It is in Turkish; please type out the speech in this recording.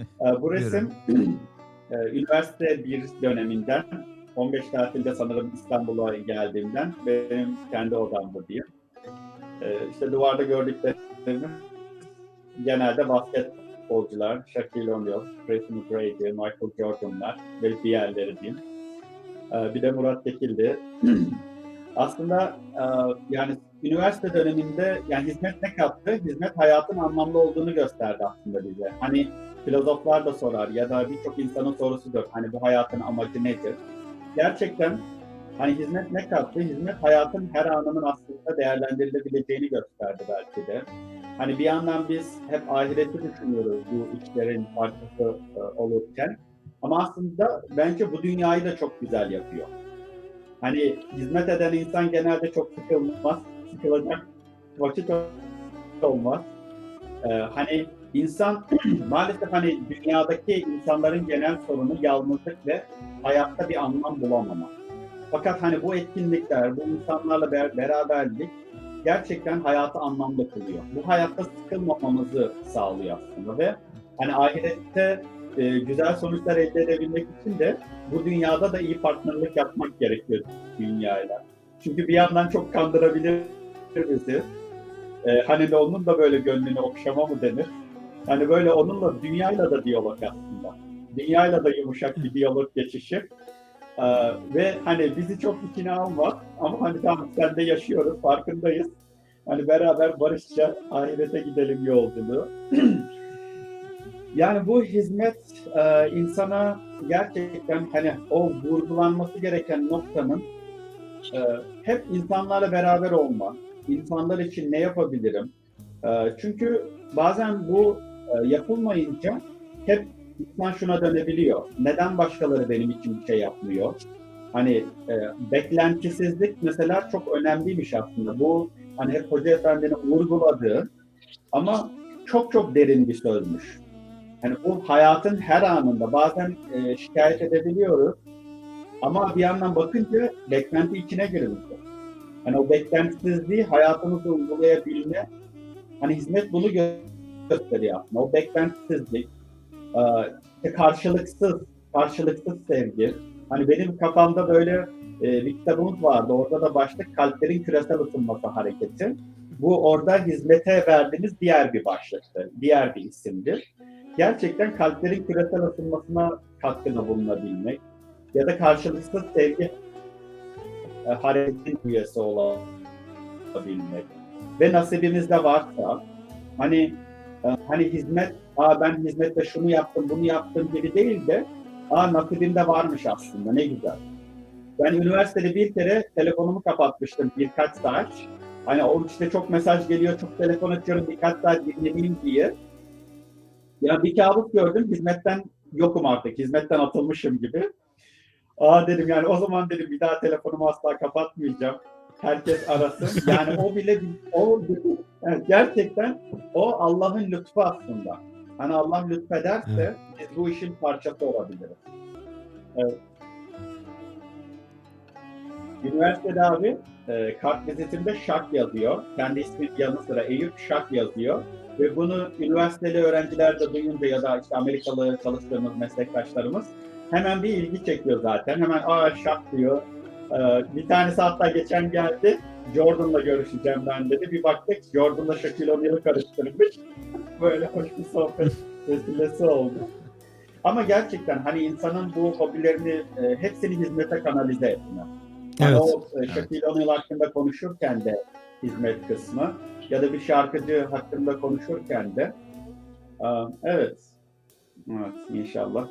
Ee, Bu resim e, üniversite bir döneminden 15 tatilde sanırım İstanbul'a geldiğimden benim kendi odamda diyeyim. Ee, İşte duvarda gördüklerimiz genelde basketbolcular, Shaquille O'Neal, Tracy McGrady, Michael Jordan'lar ve diğerleri diyeyim. Ee, Bir de Murat Tekil'di. Aslında e, yani üniversite döneminde yani hizmet ne kattı? Hizmet hayatın anlamlı olduğunu gösterdi aslında bize. Hani filozoflar da sorar ya da birçok insanın sorusudur. Hani bu hayatın amacı nedir? Gerçekten hani hizmet ne kattı? Hizmet hayatın her anının aslında değerlendirilebileceğini gösterdi belki de. Hani bir yandan biz hep ahireti düşünüyoruz bu işlerin parçası e, olurken. Ama aslında bence bu dünyayı da çok güzel yapıyor. Hani hizmet eden insan genelde çok sıkılmaz. Sıkılacak vakit olmaz. Ee, hani insan maalesef hani dünyadaki insanların genel sorunu yalnızlık ve hayatta bir anlam bulamama. Fakat hani bu etkinlikler, bu insanlarla ber- beraberlik gerçekten hayatı anlamlı kılıyor. Bu hayatta sıkılmamamızı sağlıyor aslında ve hani ahirette e, güzel sonuçlar elde edebilmek için de bu dünyada da iyi partnerlik yapmak gerekiyor dünyayla. Çünkü bir yandan çok kandırabilir bizi. Ee, hani de onun da böyle gönlünü okşama mı denir? Hani böyle onunla dünyayla da diyalog aslında. Dünyayla da yumuşak bir diyalog geçişi. Ee, ve hani bizi çok içine alma ama hani tamam sende yaşıyoruz, farkındayız. Hani beraber barışça ahirete gidelim yolculuğu. yani bu hizmet e, insana gerçekten hani o vurgulanması gereken noktanın e, hep insanlarla beraber olma, insanlar için ne yapabilirim? E, çünkü bazen bu e, yapılmayınca hep insan şuna dönebiliyor. Neden başkaları benim için bir şey yapmıyor? Hani e, beklentisizlik mesela çok önemliymiş aslında. Bu hani hep Hoca Efendi'nin vurguladığı ama çok çok derin bir sözmüş. Hani bu hayatın her anında bazen e, şikayet edebiliyoruz ama bir yandan bakınca beklenti içine girildi. Hani o beklentisizliği hayatımızda uygulayabilme, hani hizmet bunu gö- gösteriyor aslında. O beklentisizlik, e, karşılıksız, karşılıksız sevgi. Hani benim kafamda böyle e, bir kitabımız vardı. Orada da başlık kalplerin küresel ısınması hareketi. Bu orada hizmete verdiğimiz diğer bir başlıktır, diğer bir isimdir. Gerçekten kalplerin küresel ısınmasına katkıda bulunabilmek ya da karşılıksız sevgi e, hareketin üyesi olabilmek ve nasibimizde varsa hani e, hani hizmet aa ben hizmette şunu yaptım bunu yaptım gibi değil de aa nasibimde varmış aslında ne güzel. Ben üniversitede bir kere telefonumu kapatmıştım birkaç saat. Hani o işte çok mesaj geliyor, çok telefon açıyorum birkaç saat dinlemeyeyim diye. Ya bir kabus gördüm, hizmetten yokum artık, hizmetten atılmışım gibi. Aa dedim yani o zaman dedim bir daha telefonumu asla kapatmayacağım. Herkes arasın. Yani o bile o yani gerçekten o Allah'ın lütfu aslında. Hani Allah lütfederse Evet. biz bu işin parçası olabiliriz. Evet. Üniversitede abi e, kart vizitimde Şak yazıyor. Kendi ismi yanı sıra Eyüp Şak yazıyor. Ve bunu üniversiteli öğrenciler de duyunca ya da işte Amerikalı çalıştığımız meslektaşlarımız hemen bir ilgi çekiyor zaten. Hemen aa Şak diyor. Ee, bir tanesi hatta geçen geldi. Jordan'la görüşeceğim ben dedi. Bir baktık Jordan'la Shaquille O'Neal'ı karıştırmış. Böyle hoş bir sohbet vesilesi oldu. Ama gerçekten hani insanın bu hobilerini e, hepsini hizmete kanalize etme. Evet. o e, Shaquille O'Neal hakkında konuşurken de hizmet kısmı ya da bir şarkıcı hakkında konuşurken de e, evet. Evet inşallah